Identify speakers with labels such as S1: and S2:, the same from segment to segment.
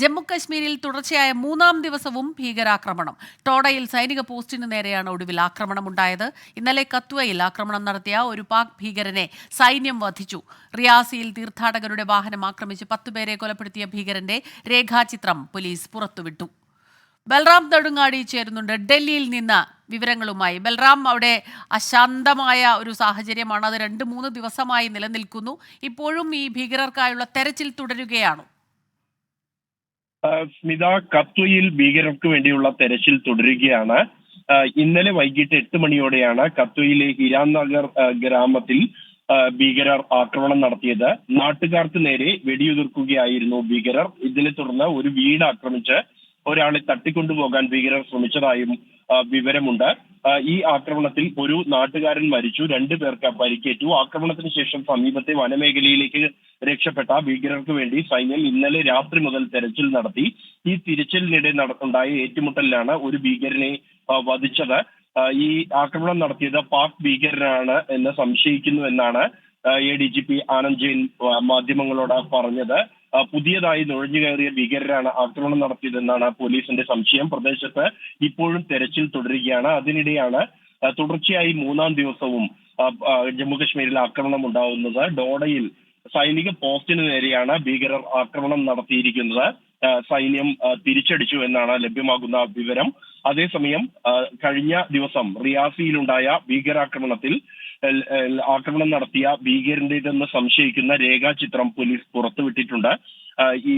S1: ജമ്മു കശ്മീരിൽ തുടർച്ചയായ മൂന്നാം ദിവസവും ഭീകരാക്രമണം. ടോഡയിൽ സൈനിക പോസ്റ്റിന് നേരെയാണ് ഒടുവിൽ ആക്രമണമുണ്ടായത്. ഇന്നലെ കത്വയിൽ ആക്രമണം നടത്തിയ ഒരു പാക് ഭീകരനെ സൈന്യം വധിച്ചു. റിയാസിയിൽ തീർത്ഥാടകരുടെ വാഹനം ആക്രമിച്ച് പത്തുപേരെ കൊലപ്പെടുത്തിയ ഭീകരന്റെ രേഖാചിത്രം പോലീസ് പുറത്തുവിട്ടു. ബൽറാം നെടുങ്ങാടി ചേരുന്നുണ്ട്. ഡൽഹിയിൽ നിന്ന് വിവരങ്ങളുമായി. ബൽറാം അവിടെ അശാന്തമായ ഒരു സാഹചര്യമാണ്. അത് രണ്ട് മൂന്ന് ദിവസമായി നിലനിൽക്കുന്നു. ഇപ്പോഴും ഈ ഭീകരർക്കായുള്ള തെരച്ചിൽ തുടരുകയാണോ.
S2: സ്മിത കത്വയിൽ ഭീകരർക്ക് വേണ്ടിയുള്ള തെരച്ചിൽ തുടരുകയാണ്. ഇന്നലെ വൈകിട്ട് എട്ട് മണിയോടെയാണ് കത്വയിലെ ഹിരാൻ നഗർ ഗ്രാമത്തിൽ ഭീകരർ ആക്രമണം നടത്തിയത്. നാട്ടുകാർക്ക് നേരെ വെടിയുതിർക്കുകയായിരുന്നു ഭീകരർ. ഇതിനെ തുടർന്ന് ഒരു വീട് ആക്രമിച്ച് ഒരാളെ തട്ടിക്കൊണ്ടുപോകാൻ ഭീകരർ ശ്രമിച്ചതായും വിവരമുണ്ട്. ഈ ആക്രമണത്തിൽ ഒരു നാട്ടുകാരൻ മരിച്ചു. രണ്ടു പേർക്ക് പരിക്കേറ്റു. ആക്രമണത്തിന് ശേഷം സമീപത്തെ വനമേഖലയിലേക്ക് രക്ഷപ്പെട്ട ഭീകരർക്ക് വേണ്ടി സൈന്യം ഇന്നലെ രാത്രി മുതൽ തെരച്ചിൽ നടത്തി. ഈ തിരച്ചിലിനിടെ നടത്തുണ്ടായ ഏറ്റുമുട്ടലിലാണ് ഒരു ഭീകരനെ വധിച്ചത്. ഈ ആക്രമണം നടത്തിയത് പാക് ഭീകരനാണ് എന്ന് സംശയിക്കുന്നു എന്നാണ് A D G P Anand Jain മാധ്യമങ്ങളോട് പറഞ്ഞത്. പുതിയതായി നുഴഞ്ഞു കയറിയ ഭീകരരാണ് ആക്രമണം നടത്തിയതെന്നാണ് പോലീസിന്റെ സംശയം. പ്രദേശത്ത് ഇപ്പോഴും തെരച്ചിൽ തുടരുകയാണ്. അതിനിടെയാണ് തുടർച്ചയായി മൂന്നാം ദിവസവും ജമ്മു കശ്മീരിൽ ആക്രമണം ഉണ്ടാവുന്നത്. ഡോഡയിൽ സൈനിക പോസ്റ്റിന് നേരെയാണ് ഭീകരർ ആക്രമണം നടത്തിയിരിക്കുന്നത്. സൈന്യം തിരിച്ചടിച്ചു എന്നാണ് ലഭ്യമാകുന്ന വിവരം. അതേസമയം കഴിഞ്ഞ ദിവസം റിയാസിയിലുണ്ടായ ഭീകരാക്രമണത്തിൽ ആക്രമണം നടത്തിയ ഭീകരന്റേതെന്ന് സംശയിക്കുന്ന രേഖാചിത്രം പോലീസ് പുറത്തുവിട്ടിട്ടുണ്ട്. ഈ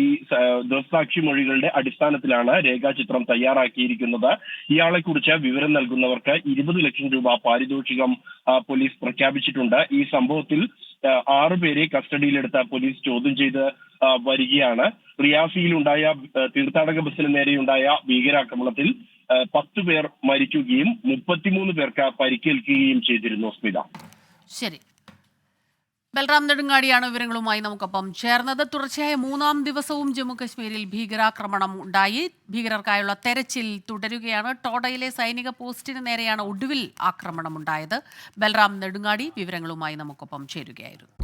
S2: ദൃക്സാക്ഷി മൊഴികളുടെ അടിസ്ഥാനത്തിലാണ് രേഖാചിത്രം തയ്യാറാക്കിയിരിക്കുന്നത്. ഇയാളെ കുറിച്ച് വിവരം നൽകുന്നവർക്ക് ഇരുപത് ലക്ഷം രൂപ പാരിതോഷികം പോലീസ് പ്രഖ്യാപിച്ചിട്ടുണ്ട്. ഈ സംഭവത്തിൽ ആറ് പേരെ കസ്റ്റഡിയിലെടുത്ത പോലീസ് ചോദ്യം ചെയ്ത് വരികയാണ്. റിയാസിയിലുണ്ടായ തീർത്ഥാടക ബസ്സിന് നേരെയുണ്ടായ ഭീകരാക്രമണത്തിൽ പത്ത് പേർ മരിക്കുകയും മുപ്പത്തിമൂന്ന് പേർക്ക് പരിക്കേൽക്കുകയും ചെയ്തിരുന്നു സ്മിത.
S1: ശരി. ബൽറാം നെടുങ്ങാടിയാണ് വിവരങ്ങളുമായി നമുക്കൊപ്പം ചേർന്നത്. തുടർച്ചയായ മൂന്നാം ദിവസവും ജമ്മുകശ്മീരിൽ ഭീകരാക്രമണം ഉണ്ടായി. ഭീകരർക്കായുള്ള തെരച്ചിൽ തുടരുകയാണ്. ടോഡയിലെ സൈനിക പോസ്റ്റിന് നേരെയാണ് ഒടുവിൽ ആക്രമണം ഉണ്ടായത്. ബൽറാം നെടുങ്ങാടി വിവരങ്ങളുമായി നമുക്കൊപ്പം ചേരുകയായിരുന്നു.